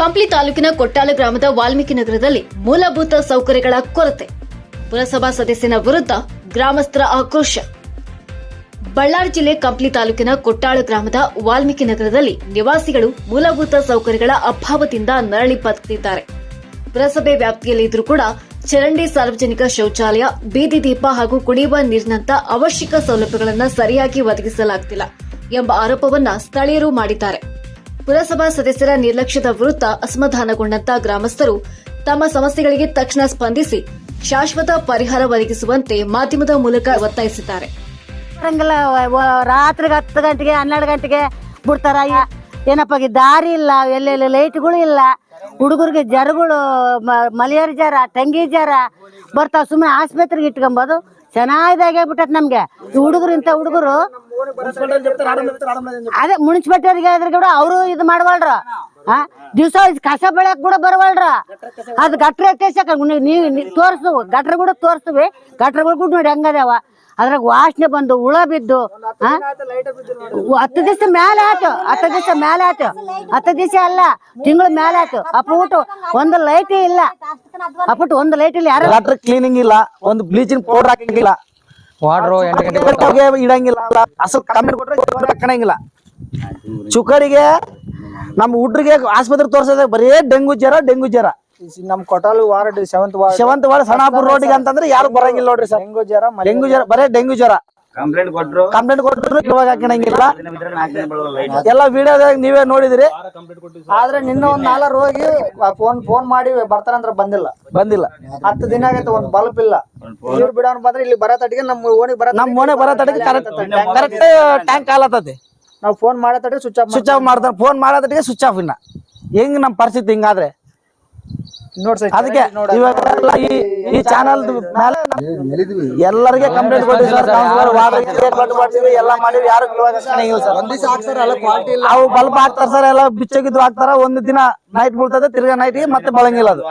ಕಂಪ್ಲಿ ತಾಲೂಕಿನ ಕೊಟ್ಟಾಳ ಗ್ರಾಮದ ವಾಲ್ಮೀಕಿ ನಗರದಲ್ಲಿ ಮೂಲಭೂತ ಸೌಕರ್ಯಗಳ ಕೊರತೆ. ಪುರಸಭಾ ಸದಸ್ಯನ ವಿರುದ್ಧ ಗ್ರಾಮಸ್ಥರ ಆಕ್ರೋಶ. ಬಳ್ಳಾರಿ ಜಿಲ್ಲೆ ಕಂಪ್ಲಿ ತಾಲೂಕಿನ ಕೊಟ್ಟಾಳ ಗ್ರಾಮದ ವಾಲ್ಮೀಕಿ ನಗರದಲ್ಲಿ ನಿವಾಸಿಗಳು ಮೂಲಭೂತ ಸೌಕರ್ಯಗಳ ಅಭಾವದಿಂದ ನರಳಿ ಬದುಕಿದ್ದಾರೆ ಪುರಸಭೆ ವ್ಯಾಪ್ತಿಯಲ್ಲಿ ಇದ್ರೂ ಕೂಡ ಚರಂಡಿ ಸಾರ್ವಜನಿಕ ಶೌಚಾಲಯ, ಬೀದಿ ದೀಪ ಹಾಗೂ ಕುಡಿಯುವ ನೀರಿನಂತ ಅವಶ್ಯಕ ಸೌಲಭ್ಯಗಳನ್ನು ಸರಿಯಾಗಿ ಒದಗಿಸಲಾಗುತ್ತಿಲ್ಲ ಎಂಬ ಆರೋಪವನ್ನ ಸ್ಥಳೀಯರು ಮಾಡಿದ್ದಾರೆ. ಪುರಸಭಾ ಸದಸ್ಯರ ನಿರ್ಲಕ್ಷ್ಯದ ವಿರುದ್ಧ ಅಸಮಾಧಾನಗೊಂಡಂತ ಗ್ರಾಮಸ್ಥರು ತಮ್ಮ ಸಮಸ್ಯೆಗಳಿಗೆ ತಕ್ಷಣ ಸ್ಪಂದಿಸಿ ಶಾಶ್ವತ ಪರಿಹಾರ ಒದಗಿಸುವಂತೆ ಮಾಧ್ಯಮದ ಮೂಲಕ ಒತ್ತಾಯಿಸಿದ್ದಾರೆ. ರಾತ್ರಿ ಹತ್ತು ಗಂಟೆಗೆ, ಹನ್ನೆರಡು ಗಂಟೆಗೆ ಬಿಡ್ತಾರ. ಏನಪ್ಪ ದಾರಿ ಇಲ್ಲ, ಎಲ್ಲೆಲ್ಲಿ ಲೈಟ್ಗಳು ಇಲ್ಲ. ಹುಡುಗರಿಗೆ ಜರಗಳು ಮಲಿಯರ್ ಜ್ವರ ತಂಗಿ ಜ್ವರ ಬರ್ತಾವ. ಸುಮ್ಮನೆ ಆಸ್ಪತ್ರೆಗೆ ಇಟ್ಕೊಂಬೋದು. ಚೆನ್ನಾಗಿದಾಗೆ ಬಿಟ್ಟತ್ ನಮ್ಗೆ. ಹುಡುಗರು ಇಂಥ ಹುಡುಗರು ಅದೇ ಮುನ್ಸಿಪಾಲ್ಟಿಯವ್ರಿಗೆ ಹೇಳಿದ್ರೆ ಕೂಡ ಅವರು ಇದು ಮಾಡವಲ್ರ? ಹಾ. ದಿವಸ ಕಸ ಬೆಳೆಯಕ್ ಕೂಡ ಬರವಲ್ರ? ಅದು ಗಟ್ರ ಎತ್ತೇಸಕ ನೀವು ತೋರಿಸ್ತು ಗಟ್ರ ಕೂಡ ತೋರಿಸ್ತೀವಿ ಗಟ್ರಗಳು ಕೂಡ ನೋಡಿ ಹೆಂಗದಾವ ಅದ್ರಾಗ ವಾಸನೆ ಬಂದು ಹುಳ ಬಿದ್ದು ಹತ್ತು ದಿವಸ ಮೇಲೆ ಆಯ್ತು ಹತ್ತು ದಿವಸ ಮೇಲೆ ಆಯ್ತು. ಹತ್ತು ದಿವಸ ಅಲ್ಲ ತಿಂಗಳ ಮೇಲೆ ಆಯ್ತು. ಅಪ್ಪುಟ್ಟು ಒಂದು ಲೈಟ್ ಇಲ್ಲ. ಅಪ್ಪುಟ್ಟು ಒಂದು ಲೈಟ್ ಇಲ್ಲ ಯಾರು? ಕ್ಲೀನಿಂಗ್ ಇಲ್ಲ ಒಂದು ಬ್ಲೀಚಿಂಗ್ ಪೌಡರ್ ಹಾಕಂಗಿಲ್ಲ. ವಾಟ್ರು ಎಂಟು ಇಡಂಗಿಲ್ಲ ಅಸಲ್ ಕಮ್ಮಿ ಕೊಟ್ರೆ ಕಣಂಗಿಲ್ಲ ಚುಕ್ಕಡಿಗೆ ನಮ್ಮ ಹುಡ್ರಿಗೆ ಆಸ್ಪತ್ರೆ ತೋರ್ಸೋದ ಬರೀ ಡೆಂಗು ಜ್ವರ ಡೆಂಗು ಜ್ವರ. ನಮ್ ಕೊಟಾಲು ward seventh ward. Seventh ward Sanapura ರೋಡಿಗೆ ಅಂತಂದ್ರೆ ಯಾರು ಬರಂಗಿಲ್ಲ ನೋಡ್ರಿ ಸರ್. ಡೆಂಗು ಜ್ವರ ಡೆಂಗು ಜ್ವರ ಬರೇ ಡೆಂಗು ಜ್ವರ. ಕಂಪ್ಲೇಂಟ್ ಕೊಟ್ಟರು ಇವಾಗ light. ಎಲ್ಲ ವಿಡಿಯೋದಾಗ ನೀವೇ ನೋಡಿದಿರಿ. ಆದ್ರೆ ನಿನ್ನ ಒಂದ್ ನಾಲ್ಕು ಹೋಗಿ ಫೋನ್ ಫೋನ್ ಮಾಡಿ ಬರ್ತಾರಂದ್ರ ಬಂದಿಲ್ಲ. ಬಂದಿಲ್ಲ. ಹತ್ತು ದಿನ ಆಗೈತೆ ಒಂದ್ ಬಲ್ಬ್ ಇಲ್ಲ. ನೀರ್ ಬಿಡೋನ್ ಬಂದ್ರೆ ಇಲ್ಲಿ ಬರೋ ಅಡಿಗೆ ನಮ್ಮ ಓಣಿಗೆ ಬರ ನಮ್ ಓಣಿ ಬರೋ ತಟ್ಟಿಗೆ ಕರೆಕ್ಟ್ ಕರೆಕ್ಟ್ ಟ್ಯಾಂಕ್ ಆತತಿ ನಾವು ಫೋನ್ ಮಾಡೋ ಸ್ವಿಚ್ ಆಫ್ ಸ್ವಿಚ್ ಆಫ್ ಮಾಡ್ತಾರೆ. ಫೋನ್ ಮಾಡೋದಕ್ಕೆ ಸ್ವಿಚ್ ಆಫ್ ಇನ್ನ. ಹೆಂಗ್ ನಮ್ಮ ಪರಿಸ್ಥಿತಿ ಹಿಂಗಾದ್ರೆ? ಅದಕ್ಕೆ ಇವಾಗ ಎಲ್ಲ ಈ ಈ ಚಾನಲ್ ಮೇಲೆ ಎಲ್ಲರಿಗೆ ಕಂಪ್ಲೇಂಟ್ ಕೊಟ್ಟಿವಿ ಸರ್ ಕೌನ್ಸಿಲರ್ ಎಲ್ಲ ಮಾಡಿವಿ. ಯಾರು ಇಲ್ಲ ಸರ್. ಅವು ಬಲ್ಬ್ ಹಾಕ್ತಾರ ಸರ್ ಎಲ್ಲ ಬಿಚ್ಚಗಿದ್ದು ಹಾಕ್ತಾರ. ಒಂದು ದಿನ ನೈಟ್ ಬೀಳ್ತದೆ ತಿರ್ಗಾ ನೈಟ್ ಮತ್ತೆ ಬಳಂಗಿಲ್ಲ ಅದು.